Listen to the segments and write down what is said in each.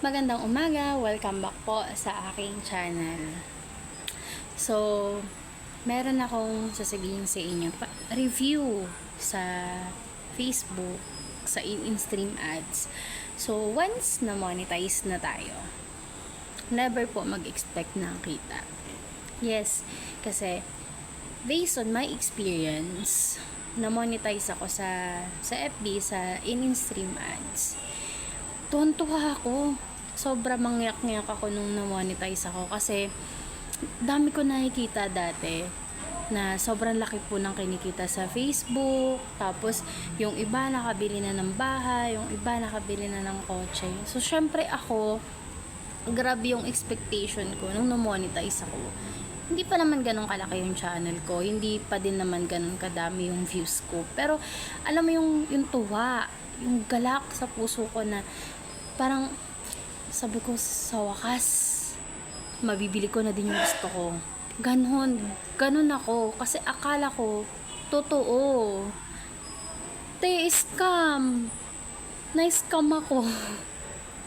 Magandang umaga, welcome back po sa aking channel. So, meron akong sasabihin sa inyo, pa- review sa Facebook, sa in- in-stream ads. So, once na monetize na tayo, never po mag-expect ng kita. Yes, kasi based on my experience, na monetize ako sa sa FB sa in-stream ads. Tuwan-tuwa ako. Sobra mangyak-ngyak ako nung na-monetize ako kasi dami ko nakikita dati na sobrang laki po ng kinikita sa Facebook. Tapos, yung iba nakabili na ng bahay, yung iba nakabili na ng kotse. So, syempre ako, grabe yung expectation ko nung na-monetize ako. Hindi pa naman ganun kalaki yung channel ko. Hindi pa din naman ganun kadami yung views ko. Pero, alam mo yung, yung tuwa, yung galak sa puso ko na parang sabi ko sa wakas, mabibili ko na din yung gusto ko. Ganon. Ganon ako. Kasi akala ko, totoo. Te, scam. Na-scam ako.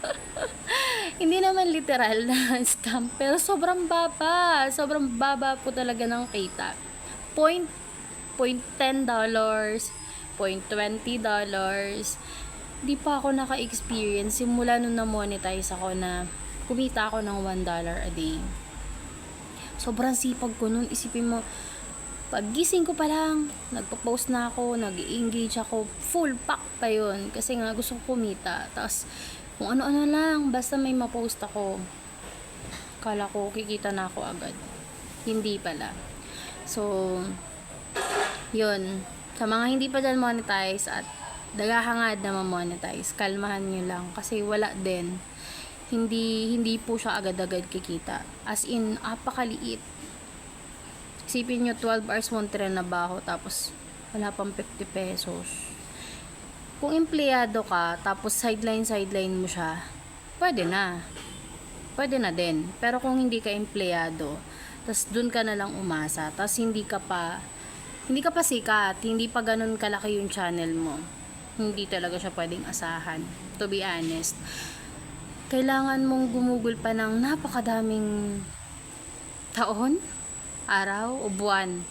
Hindi naman literal na scam, pero sobrang baba. Sobrang baba po talaga ng kita. Point, point 10 dollars, point 20 dollars. Di pa ako naka-experience simula nung na-monetize ako na kumita ako ng 1 dollar a day. Sobrang sipag ko nun. Isipin mo, paggising ko pa lang, nagpo-post na ako, nag-engage ako, full pack pa yun. Kasi nga gusto ko kumita. Tapos, kung ano-ano lang, basta may ma-post ako. Kala ko, kikita na ako agad. Hindi pala. So, yun. Sa mga hindi pa dyan monetize at dagahangad na ma-monetize, kalmahan nyo lang. Kasi wala din. Hindi, hindi po siya agad-agad kikita. As in, apakaliit. Isipin nyo, 12 hours mo trabaho tapos wala pang 50 pesos. Kung empleyado ka, tapos sideline-sideline mo siya, pwede na. Pwede na din. Pero kung hindi ka empleyado, tapos dun ka na lang umasa, tapos hindi ka pa, hindi ka pa sikat, hindi pa ganun kalaki yung channel mo, hindi talaga siya pwedeng asahan. To be honest. Kailangan mong gumugol pa ng napakadaming taon, araw, o buwan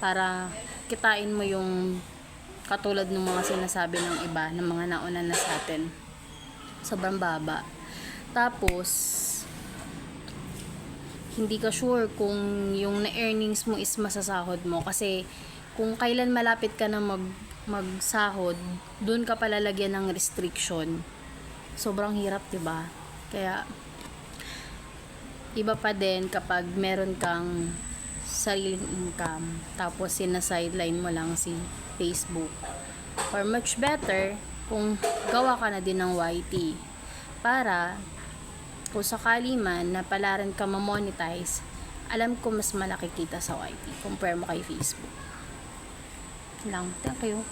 para kitain mo yung katulad ng mga sinasabi ng iba, ng mga nauna na sa atin. Sobrang baba. Tapos, hindi ka sure kung yung na-earnings mo is masasahod mo. Kasi, kung kailan malapit ka na mag, magsahod, dun ka palalagyan ng restriction. Sobrang hirap, 'di ba? Kaya, iba pa din kapag meron kang sariling income tapos sina-sideline mo lang si Facebook or much better kung gawa ka na din ng YT para kung sakali man na palaran ka ma-monetize alam ko mas malaki kita sa YT compare mo kay Facebook lang. Thank you